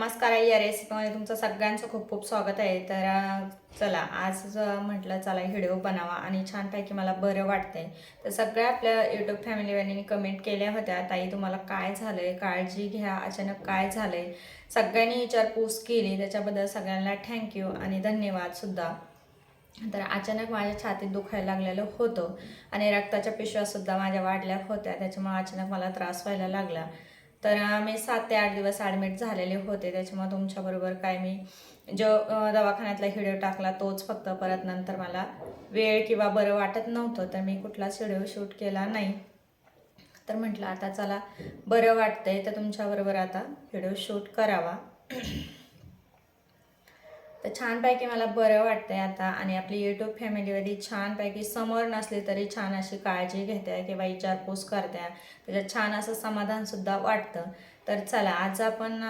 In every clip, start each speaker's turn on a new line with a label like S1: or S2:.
S1: नमस्कार आई या रेसिपीमध्ये तुमचं सगळ्यांचं खूप खूप स्वागत आहे. तर चला आज म्हटलं चला व्हिडिओ बनावा आणि छानपैकी मला बरं वाटतंय. तर सगळ्या आपल्या यूट्यूब फॅमिलीवाल्यांनी कमेंट केल्या होत्या. ताई तुम्हाला काय झालं आहे काळजी घ्या. अचानक काय झालं आहे सगळ्यांनी विचारपूस केली. त्याच्याबद्दल सगळ्यांना थँक्यू आणि धन्यवादसुद्धा तर अचानक माझ्या छातीत दुखायला लागलेलं होतं आणि रक्ताच्या पिशव्यासुद्धा माझ्या वाढल्या होत्या. त्याच्यामुळे अचानक मला त्रास व्हायला लागला. तर मी सात ते आठ दिवस ॲडमिट झालेले होते. त्याच्यामुळे तुमच्याबरोबर काय मी जो दवाखान्यातला व्हिडिओ टाकला तोच फक्त परत नंतर मला वेळ किंवा बरं वाटत नव्हतं. तर मी कुठलाच व्हिडिओ शूट केला नाही. तर म्हटलं आता चला बरं वाटतंय तर तुमच्याबरोबर आता व्हिडिओ शूट करावा. तर छानपैकी मला बरं वाटतंय आता. आणि आपली यूट्यूब फॅमिलीमध्ये छानपैकी समोर नसली तरी छान अशी काळजी घेते किंवा विचारपूस करते त्याच्यात छान असं समाधानसुद्धा वाटतं. तर चला आज आपण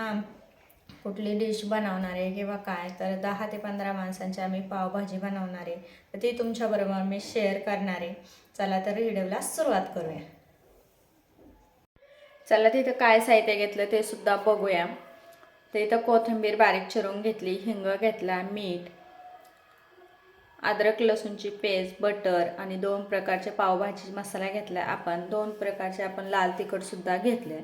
S1: कुठली डिश बनवणार आहे किंवा काय? तर दहा ते पंधरा माणसांची आम्ही पावभाजी बनवणार आहे. तर ती तुमच्याबरोबर मी शेअर करणार आहे. चला तर व्हिडिओला सुरुवात करूया. चला तिथं काय साहित्य घेतलं ते सुद्धा बघूया. तर इथं कोथिंबीर बारीक चिरून घेतली हिंग घेतला मीठ अद्रक लसूणची पेस्ट बटर आणि दोन प्रकारचे पावभाजी मसाला घेतला. आपण दोन प्रकारचे आपण लाल तिखटसुद्धा घेतले.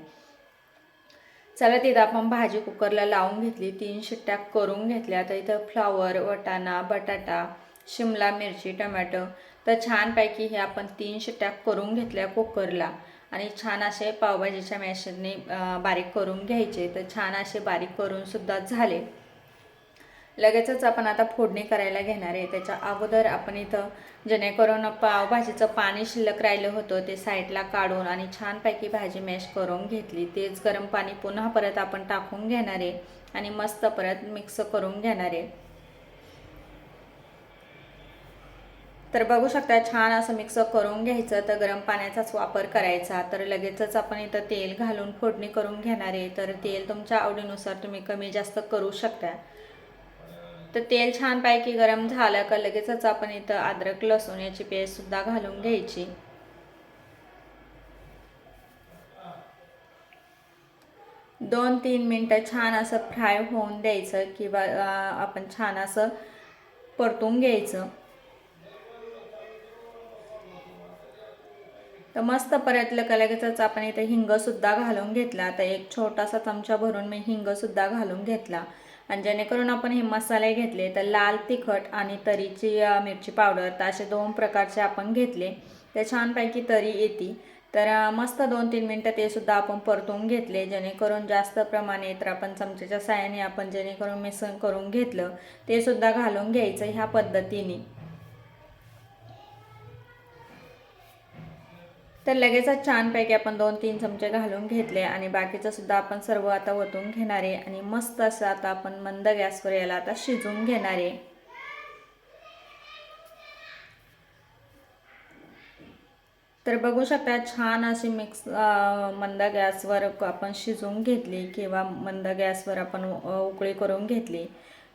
S1: चला तिथं आपण भाजी कुकरला लावून घेतली. तीन शिट्ट्या करून घेतल्या. तर इथं फ्लॉवर वटाणा बटाटा शिमला मिरची टमॅटो. तर छानपैकी हे आपण तीन शिट्ट्या करून घेतल्या कुकरला. आणि छान असे पावभाजीच्या मॅशरने बारीक करून घ्यायचे. तर छान असे बारीक करून सुद्धा झाले. लगेचच आपण आता फोडणी करायला घेणार आहे. त्याच्या अगोदर आपण इथं जेणेकरून पावभाजीचं पाणी शिल्लक राहिलं होतं ते साईडला काढून आणि छानपैकी भाजी मॅश करून घेतली. तेच गरम पाणी पुन्हा परत आपण टाकून घेणार आहे आणि मस्त परत मिक्स करून घेणार आहे. तर बघू शकता छान असं मिक्स करून घ्यायचं. तर गरम पाण्याचाच वापर करायचा. तर लगेचच आपण इथं तेल घालून फोडणी करून घेणार आहे. तर तेल तुमच्या आवडीनुसार तुम्ही कमी जास्त करू शकता. तर तेल छानपैकी गरम झालं का लगेचच आपण इथं अद्रक लसूण याची पेस्टसुद्धा घालून घ्यायची. दोन तीन मिनटं छान असं फ्राय होऊन द्यायचं किंवा आपण छान असं परतून घ्यायचं. तर मस्त परतलं का लगेचच आपण इथे हिंगसुद्धा घालून घेतला. तर एक छोटासा चमचा भरून मी हिंगसुद्धा घालून घेतला. आणि जेणेकरून आपण हे मसाले घेतले तर लाल तिखट आणि तरीची मिरची पावडर तर असे दोन प्रकारचे आपण घेतले. ते छानपैकी तरी येते. तर मस्त दोन तीन मिनटं ते सुद्धा आपण परतून घेतले. जेणेकरून जास्त प्रमाणे तर आपण चमच्याच्या साहाय्याने आपण जेणेकरून मिसळ करून घेतलं ते सुद्धा घालून घ्यायचं ह्या पद्धतीने. तर लगेचच छानपैकी आपण दोन तीन चमचे घालून घेतले आणि बाकीचं सुद्धा आपण सर्व आता ओतून घेणार आहे. आणि मस्त असं आता आपण मंद गॅसवर याला आता शिजवून घेणार आहे. तर बघू शकता छान अशी मिक्स मंद गॅसवर आपण शिजवून घेतली किंवा मंद गॅसवर आपण उकळी करून घेतली.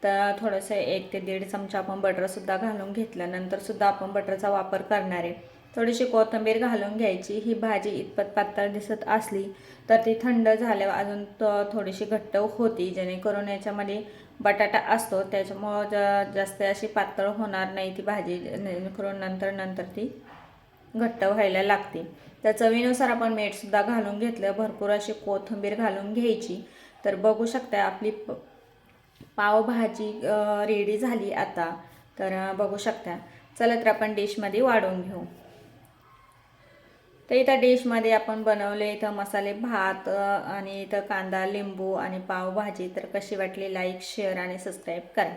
S1: तर थोडंसं एक ते दीड चमचा आपण बटरसुद्धा घालून घेतल्यानंतरसुद्धा आपण बटरचा वापर करणार आहे. थोडीशी कोथिंबीर घालून घ्यायची. ही भाजी इतपत पातळ दिसत असली तर ती थंड झाल्यावर अजून थोडीशी घट्ट होती. जेणेकरून याच्यामध्ये बटाटा असतो. त्याच्यामुळं ज जास्त अशी पातळ होणार नाही ती भाजी. जेणेकरून नंतर नंतर ती घट्ट व्हायला लागते. तर चवीनुसार आपण मीठसुद्धा घालून घेतलं. भरपूर अशी कोथिंबीर घालून घ्यायची. तर बघू शकता आपली प पावभाजी रेडी झाली आता. तर बघू शकता. चला तर आपण डिशमध्ये वाढवून घेऊ. तर इथं डिशमध्ये आपण बनवले इथं मसाले भात आणि इथं कांदा लिंबू आणि पावभाजी. तर कशी वाटली लाईक शेअर आणि सबस्क्राईब करा.